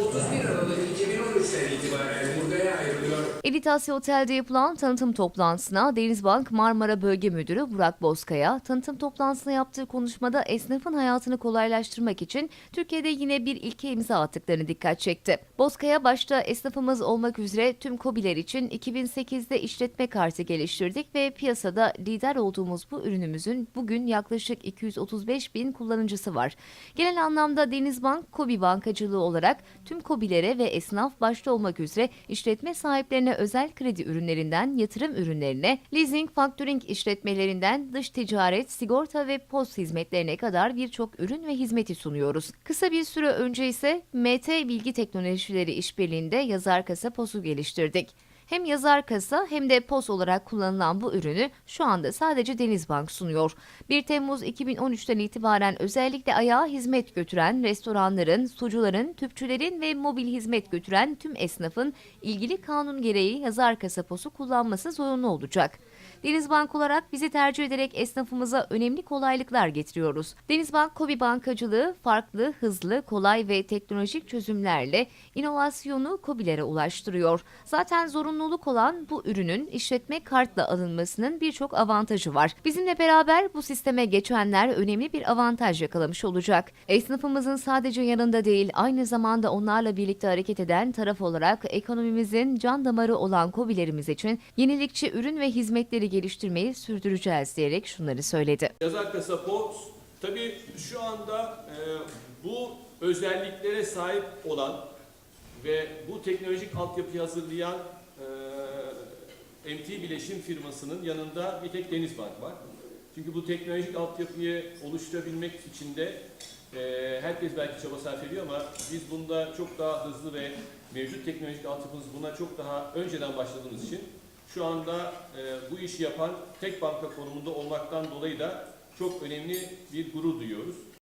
31 Aralık 2013'ten itibaren buraya ayrılıyor. Elitasya Otel'de yapılan tanıtım toplantısına Denizbank Marmara Bölge Müdürü Burak Bozkaya, tanıtım toplantısında yaptığı konuşmada esnafın hayatını kolaylaştırmak için Türkiye'de yine bir ilke imza attıklarını dikkat çekti. Bozkaya başta esnafımız olmak üzere tüm KOBİ'ler için 2008'de işletme kartı geliştirdik ve piyasada lider olduğumuz bu ürünümüzün bugün yaklaşık 235 bin kullanıcısı var. Genel anlamda Denizbank KOBİ bankacılığı olarak tüm KOBİ'lere ve esnaf başta olmak üzere işletme sahiplerine özel kredi ürünlerinden yatırım ürünlerine, leasing, factoring işletmelerinden dış ticaret, sigorta ve post hizmetlerine kadar birçok ürün ve hizmeti sunuyoruz. Kısa bir süre önce ise MT Bilgi Teknolojileri İşbirliği'nde yazar kasa POS'u geliştirdik. Hem yazar kasa hem de POS olarak kullanılan bu ürünü şu anda sadece Denizbank sunuyor. 1 Temmuz 2013'ten itibaren özellikle ayağa hizmet götüren restoranların, sucuların, tüpçülerin ve mobil hizmet götüren tüm esnafın ilgili kanun gereği yazar kasa POS'u kullanması zorunlu olacak. Denizbank olarak bizi tercih ederek esnafımıza önemli kolaylıklar getiriyoruz. Denizbank Kobi Bankacılığı farklı, hızlı, kolay ve teknolojik çözümlerle inovasyonu Kobilere ulaştırıyor. Zaten zorunluluk olan bu ürünün işletme kartla alınmasının birçok avantajı var. Bizimle beraber bu sisteme geçenler önemli bir avantaj yakalamış olacak. Esnafımızın sadece yanında değil, aynı zamanda onlarla birlikte hareket eden taraf olarak ekonomimizin can damarı olan Kobilerimiz için yenilikçi ürün ve hizmetleri geliştirmeyi sürdüreceğiz diyerek şunları söyledi. Yazar kasa POS tabii şu anda e, bu özelliklere sahip olan ve bu teknolojik altyapıyı hazırlayan e, MT Bileşim firmasının yanında bir tek Denizbank var. Çünkü bu teknolojik altyapıyı oluşturabilmek için de e, herkes belki çaba sarf ediyor ama biz bunda çok daha hızlı ve mevcut teknolojik altyapımız buna çok daha önceden başladığımız için şu anda e, bu işi yapan tek banka konumunda olmaktan dolayı da çok önemli bir gurur duyuyoruz.